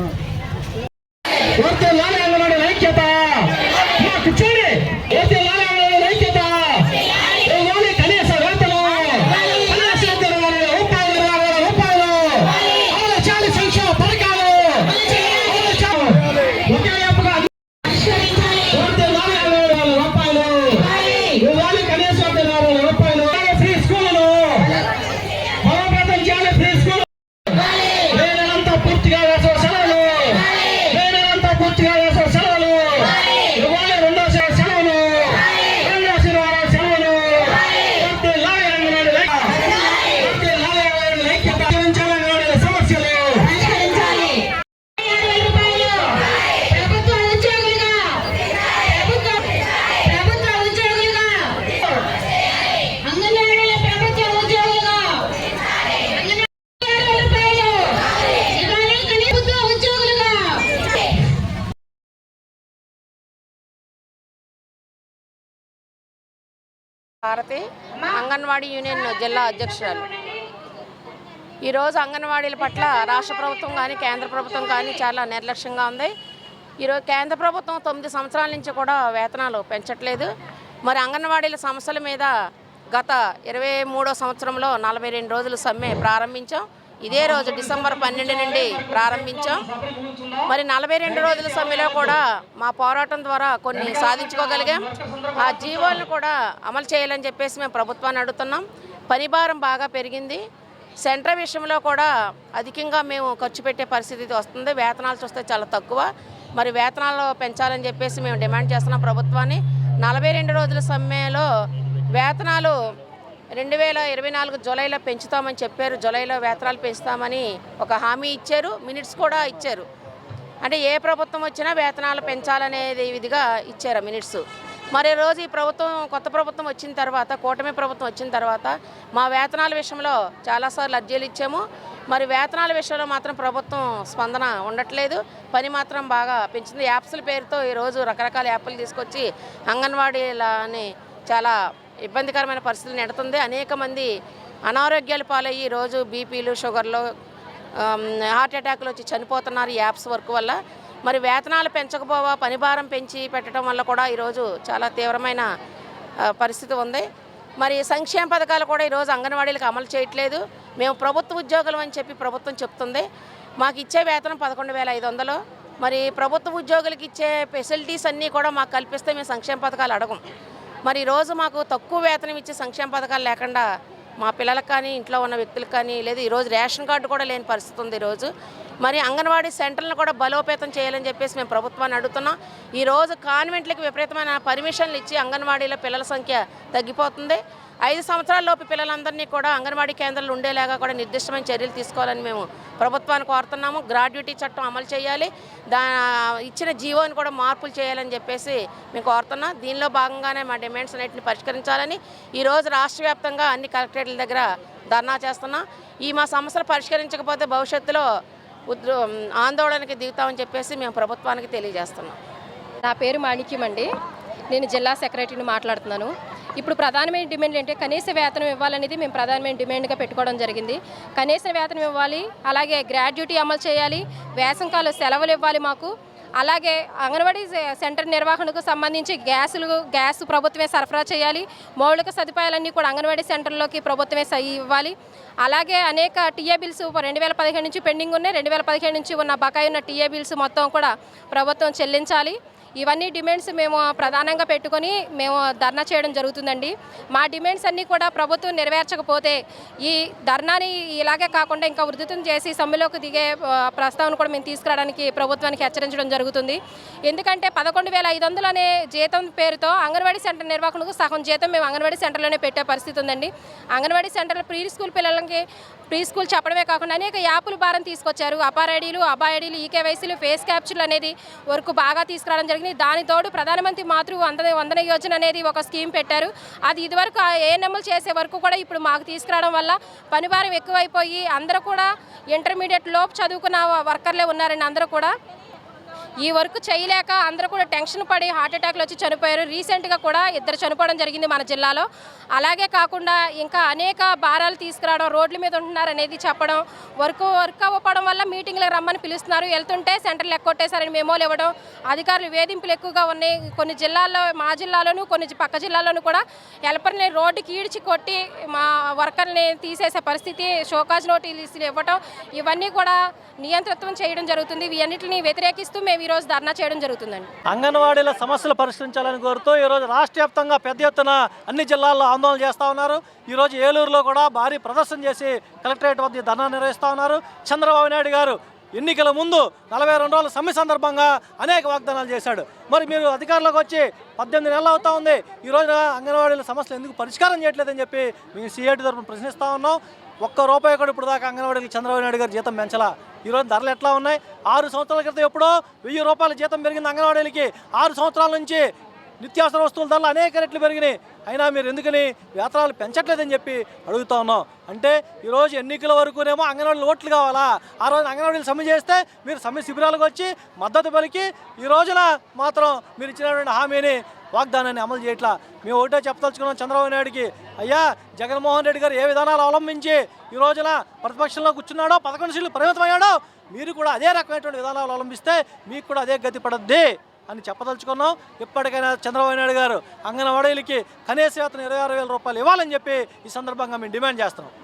Mm. Bharati anganwadi union జిల్లా అధ్యక్షురాలు. ఈరోజు అంగన్వాడీల పట్ల రాష్ట్ర ప్రభుత్వం కానీ కేంద్ర ప్రభుత్వం కానీ చాలా నిర్లక్ష్యంగా ఉంది. ఈరోజు కేంద్ర ప్రభుత్వం తొమ్మిది సంవత్సరాల నుంచి కూడా వేతనాలు పెంచట్లేదు. మరి అంగన్వాడీల సమస్యల మీద గత ఇరవై మూడో సంవత్సరంలో నలభై రెండు రోజులు సమ్మె ప్రారంభించాం. ఇదే రోజు డిసెంబర్ పన్నెండు నుండి ప్రారంభించాం. మరి నలభై రెండు రోజుల సమయంలో కూడా మా పోరాటం ద్వారా కొన్ని సాధించుకోగలిగాం. ఆ జీవోలను కూడా అమలు చేయాలని చెప్పేసి మేము ప్రభుత్వాన్ని అడుగుతున్నాం. పనిభారం బాగా పెరిగింది. సెంటర్ విషయంలో కూడా అధికంగా మేము ఖర్చు పెట్టే పరిస్థితి వస్తుంది. వేతనాలు చూస్తే చాలా తక్కువ. మరి వేతనాలు పెంచాలని చెప్పేసి మేము డిమాండ్ చేస్తున్నాం ప్రభుత్వాన్ని. నలభై రెండు రోజుల సమ్మెలో వేతనాలు రెండు వేల ఇరవై నాలుగు జూలైలో పెంచుతామని చెప్పారు. జూలైలో వేతనాలు పెంచుతామని ఒక హామీ ఇచ్చారు. మినిట్స్ కూడా ఇచ్చారు. అంటే ఏ ప్రభుత్వం వచ్చినా వేతనాలు పెంచాలనేది విధిగా ఇచ్చారు మినిట్స్. మరి రోజు ఈ ప్రభుత్వం కొత్త ప్రభుత్వం వచ్చిన తర్వాత కూటమి ప్రభుత్వం వచ్చిన తర్వాత మా వేతనాల విషయంలో చాలాసార్లు అర్జీలు ఇచ్చాము. మరి వేతనాల విషయంలో మాత్రం ప్రభుత్వం స్పందన ఉండట్లేదు. పని మాత్రం బాగా పెంచింది. యాప్స్ల పేరుతో ఈరోజు రకరకాల యాప్లు తీసుకొచ్చి అంగన్వాడీలని చాలా ఇబ్బందికరమైన పరిస్థితులు నెడుతుంది. అనేక మంది అనారోగ్యాలు పాలయ్యి రోజు బీపీలు షుగర్లు హార్ట్ అటాక్లు వచ్చి చనిపోతున్నారు ఈ యాప్స్ వర్క్ వల్ల. మరి వేతనాలు పెంచకపోవా పనిభారం పెంచి పెట్టడం వల్ల కూడా ఈరోజు చాలా తీవ్రమైన పరిస్థితి ఉంది. మరి సంక్షేమ పథకాలు కూడా ఈరోజు అంగన్వాడీలకు అమలు చేయట్లేదు. మేము ప్రభుత్వ ఉద్యోగులు అని చెప్పి ప్రభుత్వం చెప్తుంది. మాకు ఇచ్చే వేతనం పదకొండు వేల ఐదు వందలు. మరి ప్రభుత్వ ఉద్యోగులకు ఇచ్చే ఫెసిలిటీస్ అన్నీ కూడా మాకు కల్పిస్తే మేము సంక్షేమ పథకాలు అడగం. మరి ఈరోజు మాకు తక్కువ వేతనం ఇచ్చే సంక్షేమ పథకాలు లేకుండా మా పిల్లలకు కానీ ఇంట్లో ఉన్న వ్యక్తులకు కానీ లేదు ఈరోజు రేషన్ కార్డు కూడా లేని పరిస్థితి ఉంది ఈరోజు మరి అంగన్వాడీ సెంటర్లను కూడా బలోపేతం చేయాలని చెప్పేసి మేము ప్రభుత్వాన్ని అడుగుతున్నాం. ఈరోజు కాన్వెంట్లకు విపరీతమైన పర్మిషన్లు ఇచ్చి అంగన్వాడీలో పిల్లల సంఖ్య తగ్గిపోతుంది. ఐదు సంవత్సరాలలోపు పిల్లలందరినీ కూడా అంగన్వాడీ కేంద్రాలు ఉండేలాగా కూడా నిర్దిష్టమైన చర్యలు తీసుకోవాలని మేము ప్రభుత్వాన్ని కోరుతున్నాము. గ్రాడ్యుటీ చట్టం అమలు చేయాలి. దా ఇచ్చిన జీవోని కూడా మార్పులు చేయాలని చెప్పేసి మేము కోరుతున్నాం. దీనిలో భాగంగానే మా డిమాండ్స్ అన్నింటిని పరిష్కరించాలని ఈరోజు రాష్ట్ర వ్యాప్తంగా అన్ని కలెక్టరేట్ల దగ్గర ధర్నా చేస్తున్నాం. ఈ మా సమస్యలు పరిష్కరించకపోతే భవిష్యత్తులో ఉద్రో ఆందోళనకి దిగుతామని చెప్పేసి మేము ప్రభుత్వానికి తెలియజేస్తున్నాం. నా పేరు మాణిక్యం అండి. నేను జిల్లా సెక్రటరీని మాట్లాడుతున్నాను. ఇప్పుడు ప్రధానమైన డిమాండ్ ఏంటంటే కనీస వేతనం ఇవ్వాలనేది మేము ప్రధానమైన డిమాండ్గా పెట్టుకోవడం జరిగింది. కనీస వేతనం ఇవ్వాలి అలాగే గ్రాడ్యుటీ అమలు చేయాలి వేసంకాల సెలవులు ఇవ్వాలి మాకు. అలాగే అంగన్వాడీ సెంటర్ నిర్వహణకు సంబంధించి గ్యాసులు గ్యాస్ ప్రభుత్వమే సరఫరా చేయాలి. మౌలిక సదుపాయాలన్నీ కూడా అంగన్వాడీ సెంటర్లోకి ప్రభుత్వమే సై ఇవ్వాలి. అలాగే అనేక టీఏ బిల్స్ రెండు వేల పదిహేను నుంచి పెండింగ్ ఉన్నాయి. రెండు వేల పదిహేను నుంచి ఉన్న బకాయి ఉన్న టీఏ బిల్స్ మొత్తం కూడా ప్రభుత్వం చెల్లించాలి. ఇవన్నీ డిమాండ్స్ మేము ప్రధానంగా పెట్టుకొని మేము ధర్నా చేయడం జరుగుతుందండి. మా డిమాండ్స్ అన్నీ కూడా ప్రభుత్వం నెరవేర్చకపోతే ఈ ధర్నాని ఇలాగే కాకుండా ఇంకా ఉధృతం చేసి సమ్మెలోకి దిగే ప్రస్తావన కూడా మేము తీసుకురావడానికి ప్రభుత్వానికి హెచ్చరించడం జరుగుతుంది. ఎందుకంటే పదకొండు వేల ఐదు వందలు అనే జీతం పేరుతో అంగన్వాడీ సెంటర్ నిర్వాహకులకు సగం జీతం మేము అంగన్వాడీ సెంటర్లోనే పెట్టే పరిస్థితి ఉందండి. అంగన్వాడీ సెంటర్లో ప్రీ స్కూల్ పిల్లలకి ప్రీ స్కూల్ చెప్పడమే కాకుండా అనేక యాపులు భారం తీసుకొచ్చారు. అపారైడీలు అబాఐడీలు ఈకేవైసీలు ఫేస్ క్యాప్చర్లు అనేది వరకు బాగా తీసుకురావడం జరిగింది. దాని తోడు ప్రధానమంత్రి మాతృ వందన వందన యోజన అనేది ఒక స్కీమ్ పెట్టారు. అది ఇదివరకు ఏఎన్ఎంలు చేసే వరకు కూడా ఇప్పుడు మాకు తీసుకురావడం వల్ల పనిభారం ఎక్కువైపోయి అందరూ కూడా ఇంటర్మీడియట్ లోపు చదువుకున్న వర్కర్లే ఉన్నారండి అందరూ కూడా. ఈ వర్క్ చేయలేక అందరూ కూడా టెన్షన్ పడి హార్ట్ అటాక్లు వచ్చి చనిపోయారు. రీసెంట్గా కూడా ఇద్దరు చనిపోవడం జరిగింది మన జిల్లాలో. అలాగే కాకుండా ఇంకా అనేక భారాలు తీసుకురావడం రోడ్ల మీద ఉంటున్నారు అనేది చెప్పడం వర్క్ వర్క్ అవ్వడం వల్ల మీటింగ్లకు రమ్మని పిలుస్తున్నారు. వెళ్తుంటే సెంటర్లు ఎక్కొట్టేశారని మెమోలు ఇవ్వడం అధికారులు వేధింపులు ఎక్కువగా ఉన్నాయి. కొన్ని జిల్లాల్లో మా జిల్లాలోనూ కొన్ని పక్క జిల్లాలోనూ కూడా హెల్పర్ని రోడ్డుకి ఈడ్చి కొట్టి మా వర్కర్ని తీసేసే పరిస్థితి షోకాజ్ నోటీసులు ఇవ్వటం ఇవన్నీ కూడా నియంత్రిత్వం చేయడం జరుగుతుంది. ఇవన్నిటిని వ్యతిరేకిస్తూ మేము ఈరోజు ఈరోజు ధర్నా చేయడం జరుగుతుందండి. అంగన్వాడీల సమస్యలు పరిష్కరించాలని కోరుతూ ఈరోజు రాష్ట్ర వ్యాప్తంగా పెద్ద ఎత్తున అన్ని జిల్లాల్లో ఆందోళన చేస్తూ ఉన్నారు. ఈరోజు ఏలూరులో కూడా భారీ ప్రదర్శన చేసి కలెక్టరేట్ వద్ద ధర్నా నిర్వహిస్తూ ఉన్నారు. చంద్రబాబు నాయుడు గారు ఎన్నికల ముందు నలభై రెండు రోజుల సమ్మె సందర్భంగా అనేక వాగ్దానాలు చేశాడు. మరి మీరు అధికారంలోకి వచ్చి పద్దెనిమిది నెలలు అవుతా ఉంది. ఈ అంగన్వాడీల సమస్యలు ఎందుకు పరిష్కారం చేయట్లేదని చెప్పి మేము సిఐటి తరఫున ప్రశ్నిస్తూ ఉన్నాం. ఒక్క రూపాయి కూడా ఇప్పుడు దాకా అంగన్వాడీకి చంద్రబాబు నాయుడు గారు జీతం పెంచలా. ఈరోజు ధరలు ఎట్లా ఉన్నాయి? ఆరు సంవత్సరాల క్రితం ఎప్పుడో వెయ్యి రూపాయల జీతం పెరిగింది అంగన్వాడీలకి. ఆరు సంవత్సరాల నుంచి నిత్యావసర వస్తువుల ధరలు అనేక రెట్లు పెరిగినాయి. అయినా మీరు ఎందుకని వేతనాలు పెంచట్లేదని చెప్పి అడుగుతా ఉన్నాం. అంటే ఈరోజు ఎన్నికల వరకునేమో అంగన్వాడీలు ఓట్లు కావాలా? ఆ రోజు అంగన్వాడీలు సమ్మె చేస్తే మీరు సమ్మె శిబిరాలకు వచ్చి మద్దతు పలికి ఈ రోజున మాత్రం మీరు ఇచ్చినటువంటి హామీని వాగ్దానాన్ని అమలు చేయట్లా. మేము ఒకటే చెప్పదలుచుకున్నాం చంద్రబాబు నాయుడికి. అయ్యా జగన్మోహన్ రెడ్డి గారు ఏ విధానాలు అవలంబించి ఈ రోజున ప్రతిపక్షంలో కూర్చున్నాడో పదకొండు సీట్లు పరిమితమయ్యాడో మీరు కూడా అదే రకమైనటువంటి విధానాలు అవలంబిస్తే మీకు కూడా అదే గతి పడద్ది అని చెప్పదలుచుకున్నాం. ఇప్పటికైనా చంద్రబాబు నాయుడు గారు అంగన్వాడీలకి కనీస వేతనం ఇరవై ఆరు వేల రూపాయలు ఇవ్వాలని చెప్పి ఈ సందర్భంగా మేము డిమాండ్ చేస్తున్నాం.